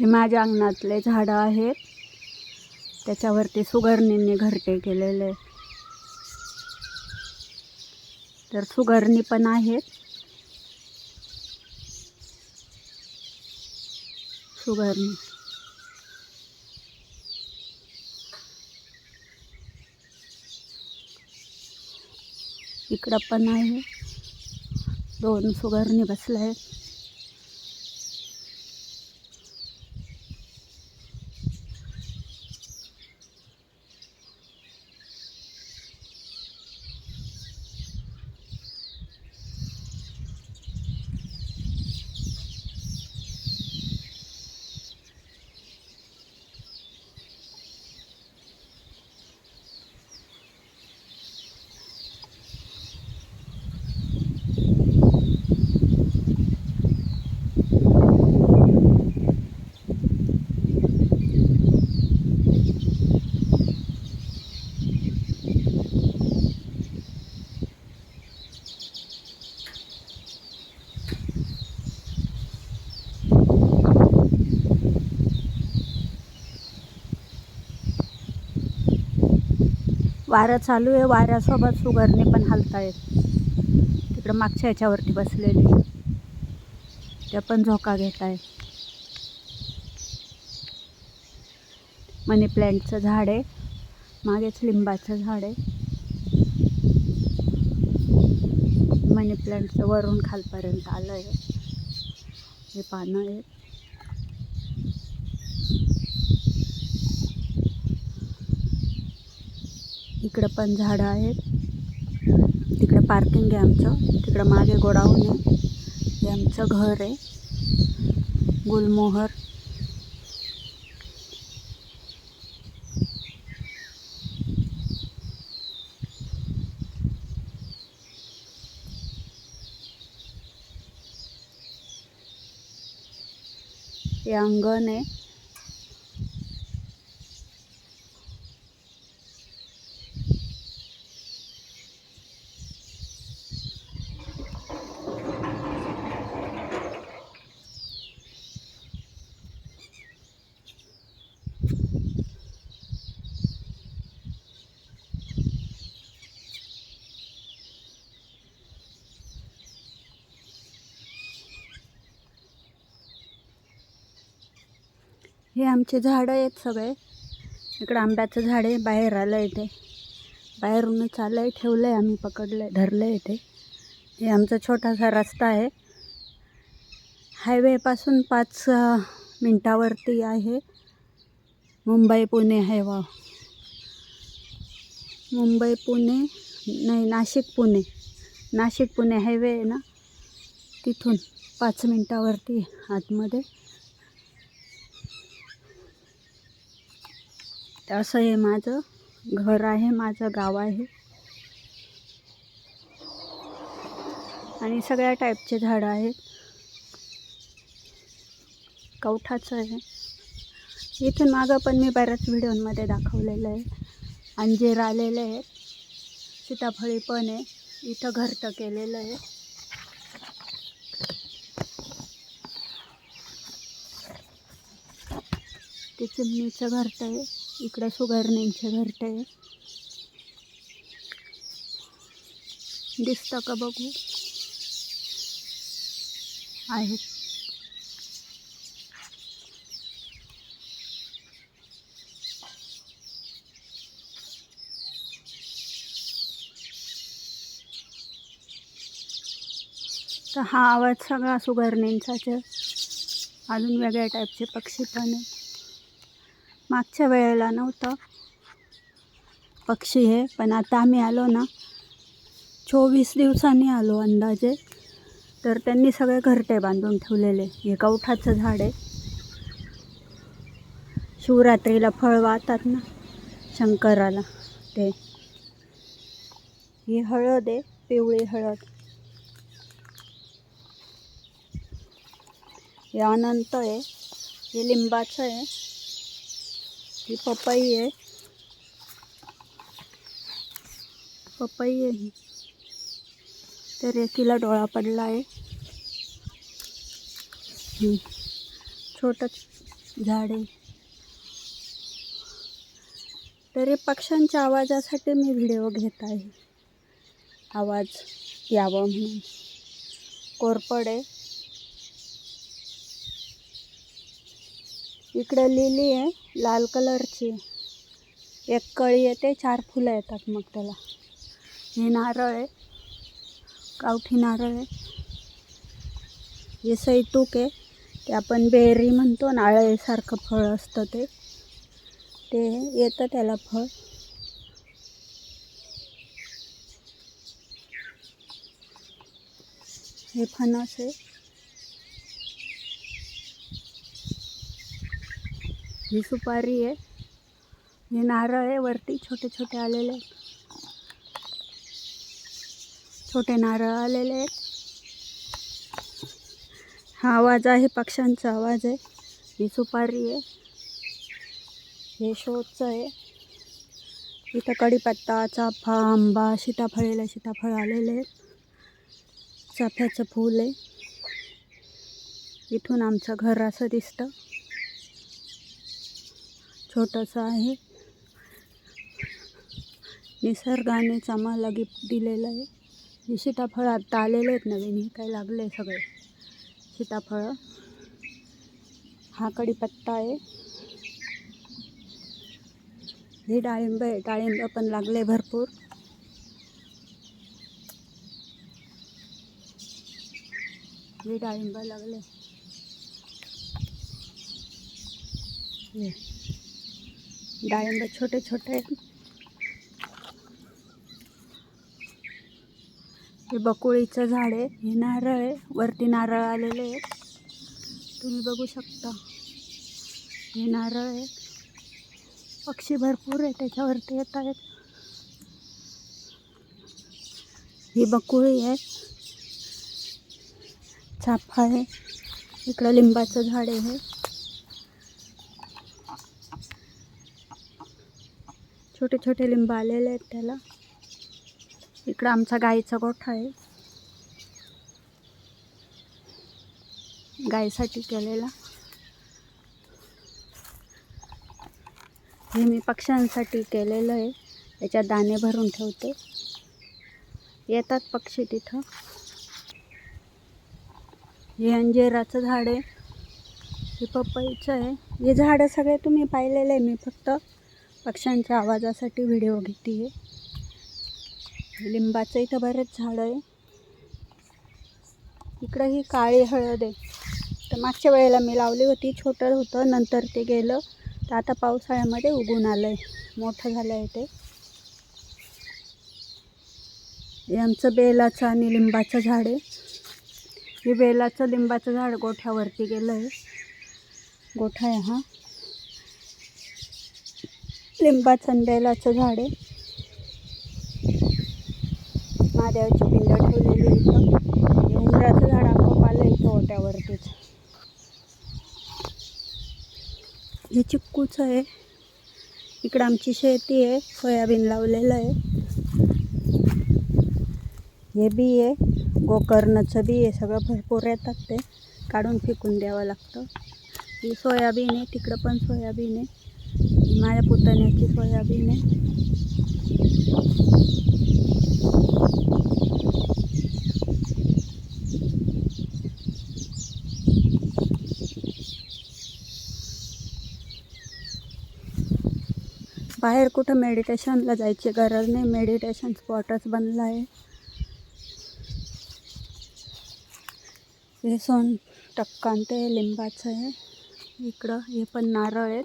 हे माझ्या अंगणातले झाडं आहेत. त्याच्यावरती सुगरणींनी घरटे केलेले. तर सुगरणी पण आहेत. सुगरणी. इकडं पण आहे. दोन सुगरणी बसल्या आहेत. वारं चालू आहे. वाऱ्यासोबत सुगरने पण हलतायत. तिकडं मागच्या ह्याच्यावरती बसलेली. त्या पण झोका घेत आहेत मनी प्लॅन्टचं झाड आहे. मागेच लिंबाचं झाड आहे. मनी प्लॅन्टचं वरून खालपर्यंत आलं आहे हे पानं आहेत. इकडं पण झाडं आहेत. तिकडं पार्किंग आहे आमचं. तिकडं मागे गोडाऊन आहे. हे आमचं घर आहे. गुलमोहर. हे अंगण आहे. हे आमचे झाडं आहेत सगळे. इकडं आंब्याचं झाड आहे बाहेर आलं आहे ते. बाहेरूनच आलं आहे ठेवलं आहे आम्ही पकडलं आहे धरलं आहे ते. हे आमचा छोटासा रस्ता आहे. हायवेपासून पाच मिनटावरती आहे. मुंबई पुणे हायवा मुंबई पुणे नाही नाशिक पुणे. नाशिक पुणे हायवे आहे ना? तिथून पाच मिनटावरती आतमध्ये. तर असं हे माझं घर आहे माझं गाव आहे. आणि सगळ्या टाईपचे झाडं आहेत. कवठाचं आहे. इथून मागं पण मी बऱ्याच व्हिडिओमध्ये दाखवलेलं आहे. अंजीर आलेले आहे सीताफळी पण आहे. इथं घरटं केलेलं आहे. ते चिमणीचं घरटं आहे. इकडं सुगरणींचे घरटं. आहे दिसतं का बघू? आहेत. तर हा आवाज सगळा सुगरणींचाच आहे. अजून वेगळ्या टाईपचे पक्षी पण आहेत. मागच्या वेळेला नव्हतं. पक्षी हे पण आता आम्ही आलो ना. चोवीस दिवसांनी आलो अंदाजे. तर त्यांनी सगळे घरटे बांधून ठेवलेले. हे कवठाचं झाड आहे. शिवरात्रीला फळ वाहतात ना शंकराला. ते. ही हळद आहे पिवळी हळद. हे अनंत आहे. हे लिंबाचं आहे. ही पपई आहे पपई आहे ही। तर एकीला डोळा पडला आहे हं. छोटं झाडे तरी पक्ष्यांच्या आवाजासाठी मी व्हिडिओ घेत आहे आवाज यावा म्हणून. कोरपड आहे इकडं लिली आहे लाल कलरची. एक कळी येते चार फुलं येतात मग त्याला. हे नारळ आहे गावठी नारळ आहे. हे सैतूक आहे ते आपण बेरी म्हणतो नारळासारखं फळ असतं ते. ते येतं त्याला फळ. हे फणस आहे. ही सुपारी आहे. हे नारळ आहे वरती छोटे छोटे आलेले आहेत. छोटे नारळ आलेले आहेत. हा आवाज आहे पक्ष्यांचा आवाज आहे. ही सुपारी आहे. हे शोचं आहे. इथं कढीपत्ता चाफा आंबा सीताफळेला सीताफळ आलेले आहेत. चाफ्याचं फूल आहे. इथून आमचं घर असं दिसतं. छोटंसं आहे. निसर्गानेच आम्हाला गिफ्ट दिलेलं आहे. हे सीताफळ आत्ता आलेले आहेत नवीन. हे काय लागले सगळे? सीताफळं. हा कढीपत्ता आहे. हे डाळिंब आहे. डाळिंब पण लागले भरपूर. हे डाळिंब लागले हे. डाळिंब छोटे छोटे. आहेत हे बकुळीचं झाड आहे. हे नारळ आहे. वरती नारळ आलेले आहेत. तुम्ही बघू शकता. हे नारळ आहे. पक्षी भरपूर आहे. त्याच्यावरती येत आहेत. ही बकुळी आहे. चाफा आहे. इकडं लिंबाचं झाड आहे. छोटे छोटे लिंब आलेले आहेत त्याला. इकडं आमचा गाईचा गोठा आहे. गाईसाठी केलेला. हे मी पक्ष्यांसाठी केलेलं आहे. याच्यात दाणे भरून ठेवते. येतात पक्षी तिथं. हे अंजेराचं झाड आहे. हे पपईचं आहे. हे झाडं सगळे तुम्ही पाहिलेले आहे. मी फक्त पक्ष्यांच्या आवाजासाठी व्हिडिओ घेते आहे लिंबाचं इथं बरेच झाडं आहे. इकडं ही काळी हळद आहे. तर मागच्या वेळेला मी लावली होती छोटं होतं नंतर ते गेलं. तर आता पावसाळ्यामध्ये उगून आलं आहे मोठं झालं आहे ते. हे आमचं बेलाचं आणि लिंबाचं झाड आहे. हे बेलाचं लिंबाचं झाड गोठ्यावरती गेलं आहे गोठा आहे हा. लिंबाचं आणि बेलाचं झाड आहे. महादेवाची पिंड ठेवलेली इथं. उमराचं झाड आपोआप आलं इथं ओट्यावरतीच हे चिक्कूचं आहे. इकडं आमची शेती आहे. सोयाबीन लावलेलं आहे. हे बी आहे. गोकर्णाचं बी आहे. सगळं भरपूर येतात ते. काढून फेकून द्यावं लागतं. ही सोयाबीन आहे. तिकडं पण सोयाबीन आहे. माझ्या पुतण्याची सोयाबीन आहे बाहेर कुठं मेडिटेशनला जायची गरज नाही. मेडिटेशन स्पॉटच बनला आहे. हे सोन टक्कांत ते लिंबाचं आहे. इकडं हे पण नारळ आहेत.